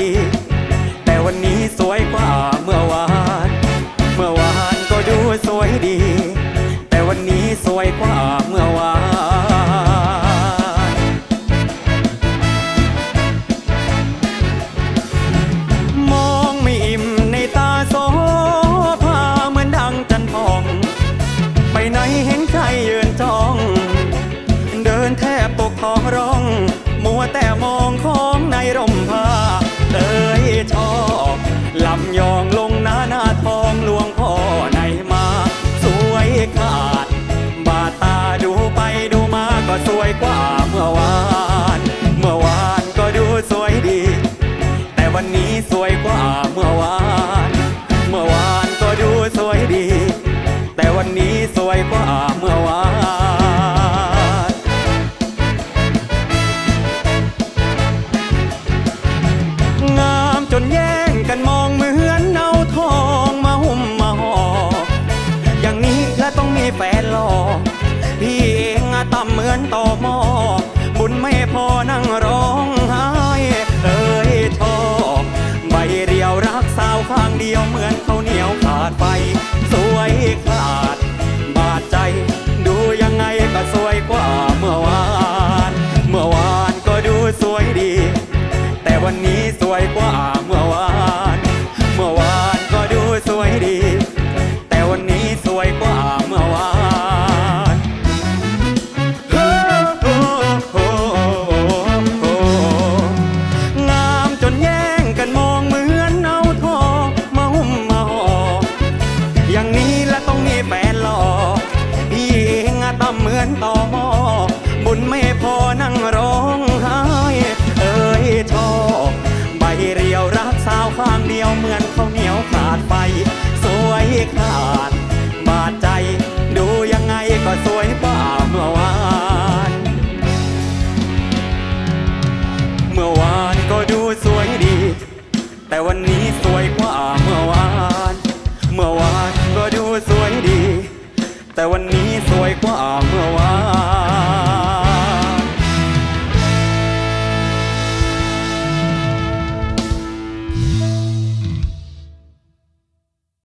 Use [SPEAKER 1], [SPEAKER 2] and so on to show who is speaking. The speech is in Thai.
[SPEAKER 1] ดี แต่วันนี้สวยกว่าเมื่อวาน เมื่อวานก็ดูสวยดี แต่วันนี้สวยกว่าเมื่อวานมองไม่อิ่มในตาโซภาเหมือนดังจันทร์พอง ไปไหนเห็นใครยืนจ้อง เดินแทบตกท้องร้อง สวยกว่าเมื่อวาน เมื่อวานก็ดูสวยดี แต่วันนี้สวยกว่าเมื่อวาน เมื่อวานก็ดูสวยดี แต่วันนี้สวยกว่าเมื่อวานงามจนแย่งกันมองเหมือนเอาทองมาหุ้มมาห่ออย่างนี้แล้วต้องมีแฟนหล่อพี่เอง ต่ำเหมือนต่อหม้อบุญไม่พอนั่งร้องไห้เอ้ยชอบใบเดียวรักสาวข้างเดียวเหมือนเขาเหนียวขาดไป สวยขาด บาดใจ ดูยังไงก็สวยกว่าเมื่อวาน เมื่อวานก็ดูสวยดี แต่วันนี้สวยกว่า มีแฟนหล่อพี่เองอะต่ำเหมือนต่อหม้อบุญไม่พอนั่งร้องไห้เอ้ยชอบใบเรียวรักสาวข้างเดียวเหมือนข้าวเหนียวขาดไป สวยขาด บาดใจ ดูยังไงก็สวยกว่าเมื่อวาน เมื่อวานก็ดูสวยดี แต่วันนี้ แต่วันนี้สวยกว่าเมื่อวาน